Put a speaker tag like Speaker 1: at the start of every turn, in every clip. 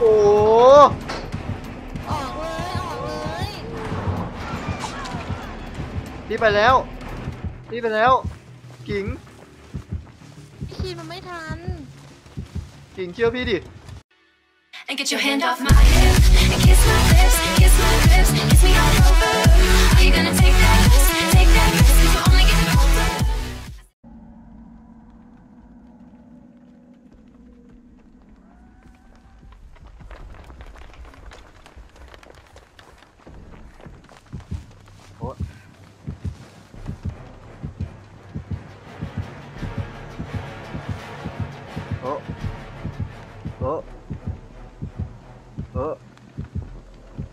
Speaker 1: โอ้
Speaker 2: ออกเลยออกเลย
Speaker 1: พี่ไปแล้ว พี่ไปแล้ว กิ่ง
Speaker 2: พี่ชีมันไม่ทัน
Speaker 1: กิ่งเชื่อพี่ดิ
Speaker 3: And get your hand off my hip and kiss my lips, kiss my lips,
Speaker 1: โอ้โอ้เออ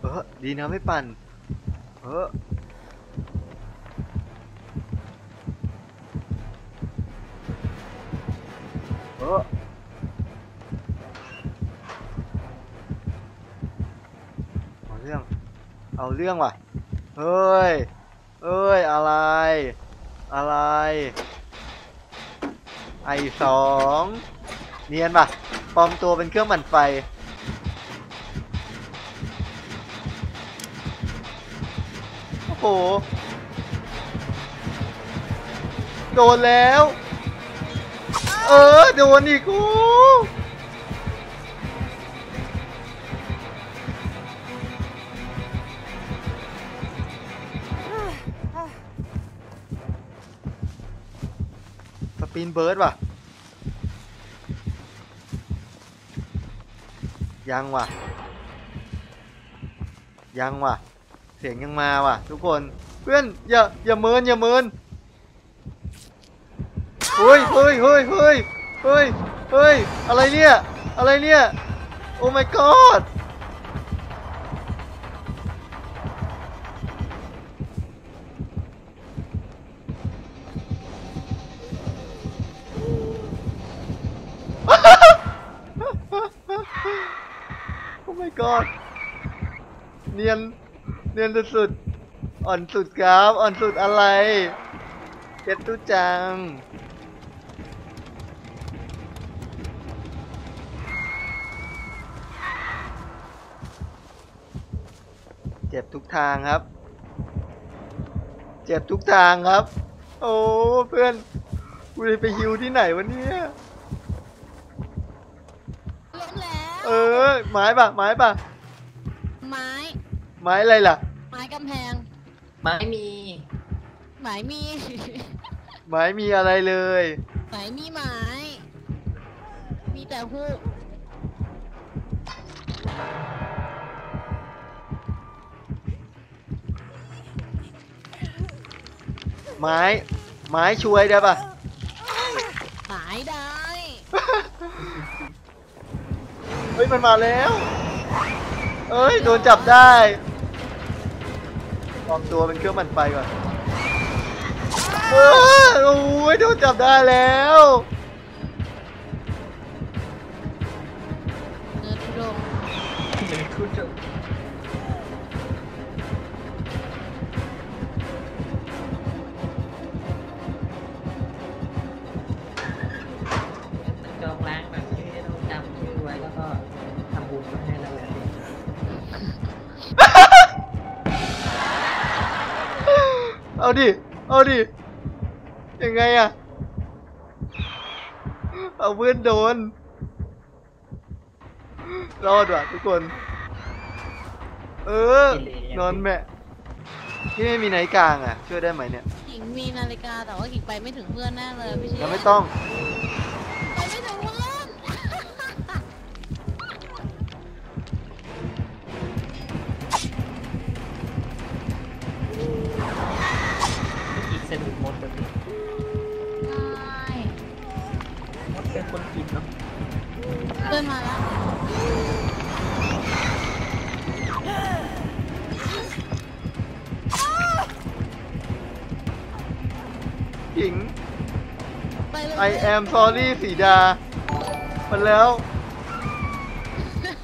Speaker 1: เออดีนะไม่ปั่น เออเออเอาเรื่อง เอาเรื่องว่ะ เฮ้ย เอ้ย อะไร อะไร ไอสอง เนียนปะปลอมตัวเป็นเครื่องหมั่นไฟ โอ้โห โดนแล้ว เออ โดนอีกกูสปินเบิร์ดว่ะ ยังว่ะ ยังว่ะ เสียงยังมาว่ะ ทุกคน เพื่อนอย่าอย่าเมินอย่าเมินเฮ้ยเฮ้ยเฮ้ยเฮ้ยเฮ้ยเฮ้ยอะไรเนี่ย อะไรเนี่ย โอ้ my god โอ้ my god เนียนเนียนสุดๆอ่อนสุดครับอ่อนสุดอะไรเจ็ดตุจังเจ็บทุกทางครับ เจ็บทุกทางครับ โอ้เพื่อนกูจะไปฮิวที่ไหนวะเนี่ย
Speaker 2: ล้มแล้ว
Speaker 1: เออ ไม้ปะไม้ปะ
Speaker 2: ไม้
Speaker 1: ไม้อะไรล่ะ
Speaker 2: ไม้กำแพง
Speaker 4: ไม่มี
Speaker 2: ไม้มี
Speaker 1: ไม้มีอะไรเลย
Speaker 2: ไม้มีไม้ มีแต่ฮูก
Speaker 1: ไม้ ไม้ช่วยได้ปะ
Speaker 2: ไม้ได้
Speaker 1: เฮ้ยมันมาแล้ว เอ้ยโดนจับได้ปลอมตัวเป็นเครื่องมันไฟก่อนเอ้ยโอ้ยโดนจับได้แล้ว
Speaker 2: เนื้อทุดง
Speaker 4: เนคู่จบมันจงล้า เอา
Speaker 1: ดิ เอาดิ ยังไงอะเอาเพื่อนโดน รอดว่ะทุกคน เออ นอนแม่ที่ไม่มีไหนกลางอะ ช่วยได้ไหมเนี่ย
Speaker 2: หญิงมีนาฬิกาแต่ว่าหญิงไปไม่ถึงเพื่อนแน่เลยพี่เชษ
Speaker 1: แล้วไม่ต้อง I am sorry สีดา มันแล้ว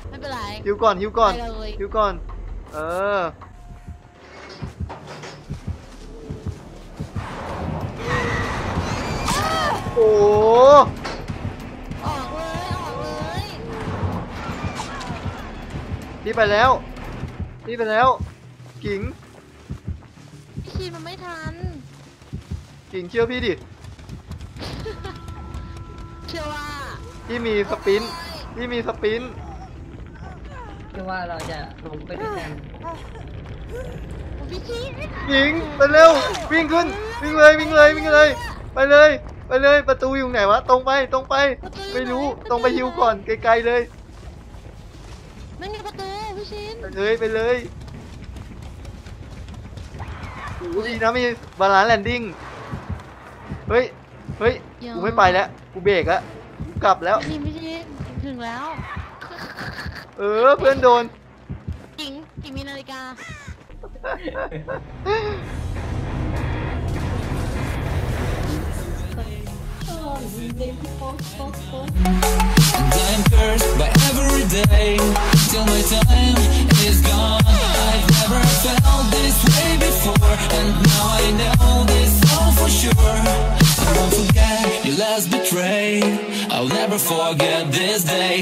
Speaker 2: ไม่เป็นไร
Speaker 1: ฮิวก่อนฮิวก่อน
Speaker 2: ไปเลย
Speaker 1: ฮิวก่อน เออ โอ้
Speaker 2: ออกเลย ออกเลย
Speaker 1: ไปแล้วพี่ไปแล้ว กิ่ง
Speaker 2: พี่ชินมันไม่ทัน
Speaker 1: กิ่งเชื่อพี่ดิ
Speaker 2: เชื่อว่า
Speaker 1: พี่มีสปรินต์พี่มีสปรินต์
Speaker 4: คิดว่าเราจะลงไปด้วยกัน
Speaker 2: พี่ชิน
Speaker 1: กิ่งไปเร็ววิ่งขึ้นวิ่งเลยวิ่งเลยวิ่งเลย ไปเลย ไปเลยประตูอยู่ไหนวะตรงไปตรงไป ไม่รู้ตรงไปฮิวก่อนไกลๆเลย
Speaker 2: นั่นไงประตูพี่ชิน
Speaker 1: ไปเลยไปเลยโอ้ดีนะมีบาลานซ์แลนดิ้งเฮ้ย เฮ้ย กูไม่ไปแล้ว กูเบรกแล้วกูกลับแล้ว
Speaker 2: พี่ชินพี่ชินถึงแล้ว
Speaker 1: เออ เพื่อนโดน
Speaker 2: กิ่งกิ่งมีนาฬิกา
Speaker 5: And I'm cursed by every day Till my time is gone I've never felt this way before And now I know this all for sure I won't forget your last betray I'll never forget this day